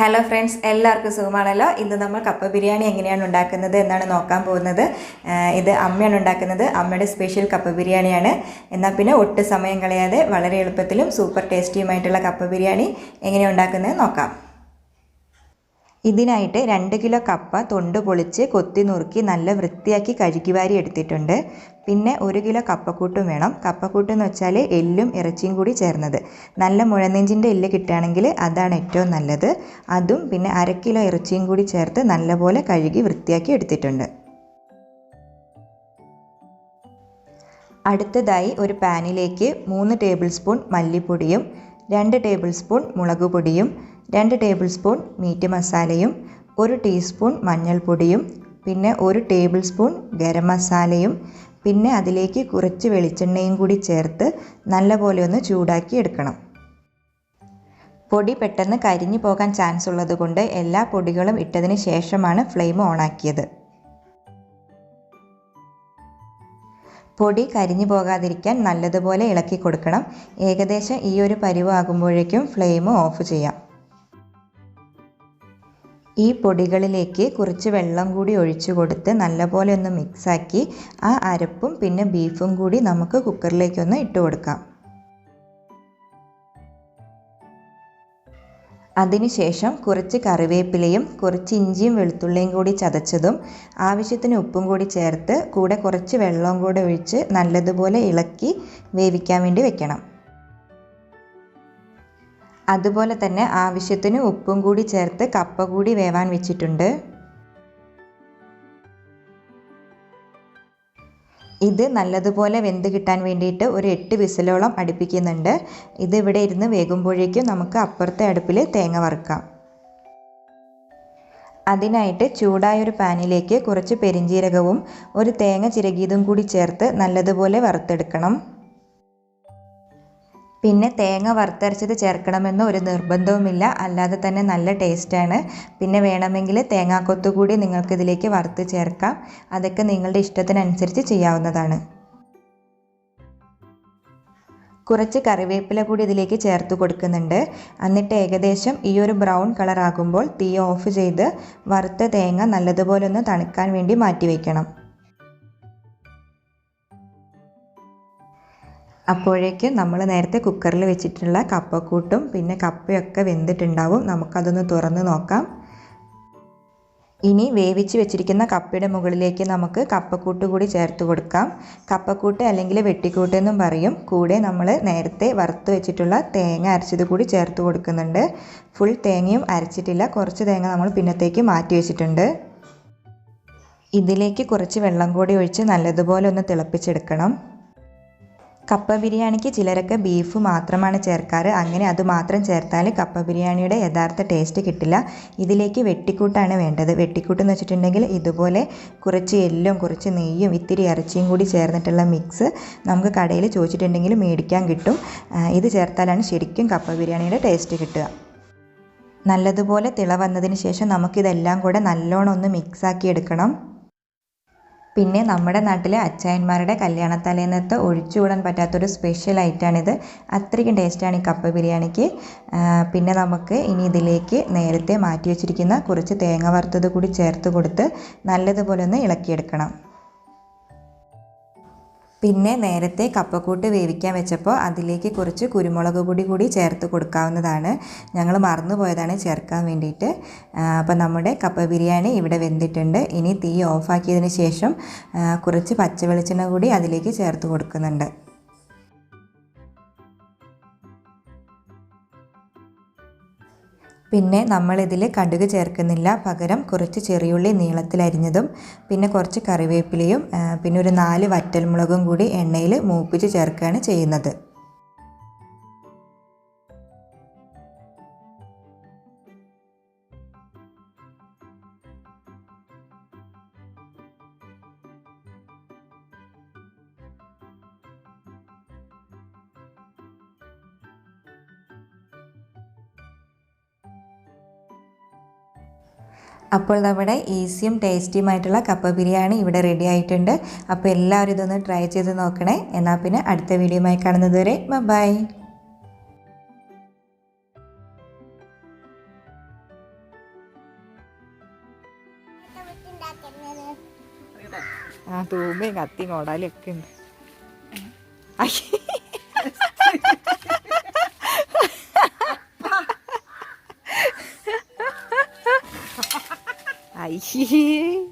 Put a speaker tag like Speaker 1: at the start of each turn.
Speaker 1: Hello friends എല്ലാവർക്കും സുഖമാണല്ലോ? ഇന്ന് നമ്മൾ കപ്പ ബിരിയാണി എങ്ങനെയാണ് ഉണ്ടാക്കുന്നത് എന്നാണ് നോക്കാൻ പോകുന്നത്. ഇത് അമ്മയാണ് ഉണ്ടാക്കുന്നത്. അമ്മയുടെ സ്പെഷ്യൽ കപ്പ ബിരിയാണിയാണ്. എന്നാൽ പിന്നെ ഒട്ടും സമയം കളയാതെ വളരെ എളുപ്പത്തിലും സൂപ്പർ ടേസ്റ്റിയുമായിട്ടുള്ള കപ്പ ബിരിയാണി എങ്ങനെയാണ് ഉണ്ടാക്കുന്നത് നോക്കാം. ഇതിനായിട്ട് രണ്ട് കിലോ കപ്പ തൊണ്ട് പൊളിച്ച് കൊത്തി നുറുക്കി നല്ല വൃത്തിയാക്കി കഴുകി വാരി എടുത്തിട്ടുണ്ട്. പിന്നെ ഒരു കിലോ കപ്പക്കൂട്ടും വേണം. കപ്പക്കൂട്ട് എന്ന് വെച്ചാൽ എല്ലും ഇറച്ചിയും കൂടി ചേർന്നത്. നല്ല മുഴനെഞ്ചിന്റെ എല്ല് കിട്ടുകയാണെങ്കിൽ അതാണ് ഏറ്റവും നല്ലത്. അതും പിന്നെ അര കിലോ ഇറച്ചിയും കൂടി ചേർത്ത് നല്ലപോലെ കഴുകി വൃത്തിയാക്കി എടുത്തിട്ടുണ്ട്. അടുത്തതായി ഒരു പാനിലേക്ക് മൂന്ന് ടേബിൾ സ്പൂൺ മല്ലിപ്പൊടിയും രണ്ട് ടേബിൾ സ്പൂൺ മുളക് പൊടിയും രണ്ട് ടേബിൾ സ്പൂൺ മീറ്റ് മസാലയും ഒരു ടീസ്പൂൺ മഞ്ഞൾപ്പൊടിയും പിന്നെ ഒരു ടേബിൾ സ്പൂൺ ഗരം മസാലയും പിന്നെ അതിലേക്ക് കുറച്ച് വെളിച്ചെണ്ണയും കൂടി ചേർത്ത് നല്ലപോലെ ഒന്ന് ചൂടാക്കി എടുക്കണം. പൊടി പെട്ടെന്ന് കരിഞ്ഞു പോകാൻ ചാൻസ് ഉള്ളതുകൊണ്ട് എല്ലാ പൊടികളും ഇട്ടതിന് ശേഷമാണ് ഫ്ലെയിം ഓണാക്കിയത്. പൊടി കരിഞ്ഞു പോകാതിരിക്കാൻ നല്ലതുപോലെ ഇളക്കി കൊടുക്കണം. ഏകദേശം ഈ ഒരു പരിവാകുമ്പോഴേക്കും ഫ്ലെയിം ഓഫ് ചെയ്യാം. ഈ പൊടികളിലേക്ക് കുറച്ച് വെള്ളം കൂടി ഒഴിച്ചു കൊടുത്ത് നല്ലപോലെ ഒന്ന് മിക്സാക്കി ആ അരപ്പും പിന്നെ ബീഫും കൂടി നമുക്ക് കുക്കറിലേക്കൊന്ന് ഇട്ട് കൊടുക്കാം. അതിനുശേഷം കുറച്ച് കറിവേപ്പിലയും കുറച്ച് ഇഞ്ചിയും വെളുത്തുള്ളിയും കൂടി ചതച്ചതും ആവശ്യത്തിന് ഉപ്പും കൂടി ചേർത്ത് കൂടെ കുറച്ച് വെള്ളവും കൂടെ ഒഴിച്ച് നല്ലതുപോലെ ഇളക്കി വേവിക്കാൻ വേണ്ടി വെക്കണം. അതുപോലെ തന്നെ ആവശ്യത്തിന് ഉപ്പും കൂടി ചേർത്ത് കപ്പ കൂടി വേവാൻ വെച്ചിട്ടുണ്ട്. ഇത് നല്ലതുപോലെ വെന്ത് കിട്ടാൻ വേണ്ടിയിട്ട് ഒരു എട്ട് വിസിലോളം അടുപ്പിക്കുന്നുണ്ട്. ഇത് ഇവിടെ ഇരുന്ന് വേകുമ്പോഴേക്കും നമുക്ക് അപ്പുറത്തെ അടുപ്പിൽ തേങ്ങ വറുക്കാം. അതിനായിട്ട് ചൂടായൊരു പാനിലേക്ക് കുറച്ച് പെരിഞ്ജീരകവും ഒരു തേങ്ങ ചിരകിയതും കൂടി ചേർത്ത് നല്ലതുപോലെ വറുത്തെടുക്കണം. പിന്നെ തേങ്ങ വറുത്തരച്ചത് ചേർക്കണമെന്ന് ഒരു നിർബന്ധവുമില്ല. അല്ലാതെ തന്നെ നല്ല ടേസ്റ്റാണ്. പിന്നെ വേണമെങ്കിൽ തേങ്ങാക്കൊത്ത് കൂടി നിങ്ങൾക്ക് ഇതിലേക്ക് വറുത്ത് ചേർക്കാം. അതൊക്കെ നിങ്ങളുടെ ഇഷ്ടത്തിനനുസരിച്ച് ചെയ്യാവുന്നതാണ്. കുറച്ച് കറിവേപ്പില കൂടി ഇതിലേക്ക് ചേർത്ത് കൊടുക്കുന്നുണ്ട്. എന്നിട്ട് ഏകദേശം ഈ ഒരു ബ്രൗൺ കളർ ആകുമ്പോൾ തീ ഓഫ് ചെയ്ത് വറുത്ത തേങ്ങ നല്ലതുപോലെ ഒന്ന് തണുക്കാൻ വേണ്ടി മാറ്റി വയ്ക്കണം. അപ്പോഴേക്കും നമ്മൾ നേരത്തെ കുക്കറിൽ വെച്ചിട്ടുള്ള കപ്പക്കൂട്ടും പിന്നെ കപ്പയൊക്കെ വെന്തിട്ടുണ്ടാവും. നമുക്കതൊന്ന് തുറന്ന് നോക്കാം. ഇനി വേവിച്ച് വെച്ചിരിക്കുന്ന കപ്പയുടെ മുകളിലേക്ക് നമുക്ക് കപ്പക്കൂട്ട് കൂടി ചേർത്ത് കൊടുക്കാം. കപ്പക്കൂട്ട് അല്ലെങ്കിൽ വെട്ടിക്കൂട്ട് എന്നും പറയും. കൂടെ നമ്മൾ നേരത്തെ വറുത്ത് വെച്ചിട്ടുള്ള തേങ്ങ അരച്ചത് കൂടി ചേർത്ത് കൊടുക്കുന്നുണ്ട്. ഫുൾ തേങ്ങയും അരച്ചിട്ടില്ല. കുറച്ച് തേങ്ങ നമ്മൾ പിന്നത്തേക്ക് മാറ്റി വെച്ചിട്ടുണ്ട്. ഇതിലേക്ക് കുറച്ച് വെള്ളം കൂടി ഒഴിച്ച് നല്ലതുപോലെ ഒന്ന് തിളപ്പിച്ചെടുക്കണം. കപ്പ ബിരിയാണിക്ക് ചിലരൊക്കെ ബീഫ് മാത്രമാണ് ചേർക്കാറ്. അങ്ങനെ അത് മാത്രം ചേർത്താൽ കപ്പ ബിരിയാണിയുടെ യഥാർത്ഥ ടേസ്റ്റ് കിട്ടില്ല. ഇതിലേക്ക് വെട്ടിക്കൂട്ടാണ് വേണ്ടത്. വെട്ടിക്കൂട്ട് എന്ന് വെച്ചിട്ടുണ്ടെങ്കിൽ ഇതുപോലെ കുറച്ച് എല്ലും കുറച്ച് നെയ്യും ഇത്തിരി ഇറച്ചിയും കൂടി ചേർന്നിട്ടുള്ള മിക്സ് നമുക്ക് കടയിൽ ചോദിച്ചിട്ടുണ്ടെങ്കിൽ മേടിക്കാൻ കിട്ടും. ഇത് ചേർത്താലാണ് ശരിക്കും കപ്പ ബിരിയാണിയുടെ ടേസ്റ്റ് കിട്ടുക. നല്ലതുപോലെ തിള വന്നതിന് ശേഷം നമുക്കിതെല്ലാം കൂടെ നല്ലോണം ഒന്ന് മിക്സാക്കി എടുക്കണം. പിന്നെ നമ്മുടെ നാട്ടിലെ അച്ചായന്മാരുടെ കല്യാണത്തലേന്നത്തെ ഒഴിച്ചുകൂടാൻ പറ്റാത്തൊരു സ്പെഷ്യൽ ഐറ്റാണിത് അത്രയ്ക്കും ടേസ്റ്റാണ് ഈ കപ്പ ബിരിയാണിക്ക്. പിന്നെ നമുക്ക് ഇനി ഇതിലേക്ക് നേരത്തെ മാറ്റി വെച്ചിരിക്കുന്ന കുറച്ച് തേങ്ങ വറുത്തത് കൂടി ചേർത്ത് കൊടുത്ത് നല്ലതുപോലെ ഒന്ന് ഇളക്കിയെടുക്കണം. പിന്നെ നേരത്തെ കപ്പക്കൂട്ട് വേവിക്കാൻ വെച്ചപ്പോൾ അതിലേക്ക് കുറച്ച് കുരുമുളക് പൊടി കൂടി ചേർത്ത് കൊടുക്കാവുന്നതാണ്. ഞങ്ങൾ മറന്നു പോയതാണ് ചേർക്കാൻ വേണ്ടിയിട്ട്. അപ്പോൾ നമ്മുടെ കപ്പ ബിരിയാണി ഇവിടെ വെന്തിട്ടുണ്ട്. ഇനി തീ ഓഫാക്കിയതിന് ശേഷം കുറച്ച് പച്ച വെളിച്ചെണ്ണ കൂടി അതിലേക്ക് ചേർത്ത് കൊടുക്കുന്നുണ്ട്. പിന്നെ നമ്മളിതിൽ കടുക് ചേർക്കുന്നില്ല. പകരം കുറച്ച് ചെറിയുള്ളി നീളത്തിലരിഞ്ഞതും പിന്നെ കുറച്ച് കറിവേപ്പിലയും പിന്നെ ഒരു നാല് വറ്റൽമുളകും കൂടി എണ്ണയിൽ മൂപ്പിച്ച് ചേർക്കുകയാണ് ചെയ്യുന്നത്. അപ്പോൾ നമ്മുടെ ഈസിയും ടേസ്റ്റിയുമായിട്ടുള്ള കപ്പ ബിരിയാണി ഇവിടെ റെഡി ആയിട്ടുണ്ട്. അപ്പോൾ എല്ലാവരും ഇതൊന്ന് ട്രൈ ചെയ്ത് നോക്കണേ. എന്നാൽ പിന്നെ അടുത്ത വീഡിയോയുമായി കാണുന്നത് വരെ ബൈ ആ തൂമ്പയും കത്തിയും കോടാലും ഒക്കെ ഉണ്ട് 嘿嘿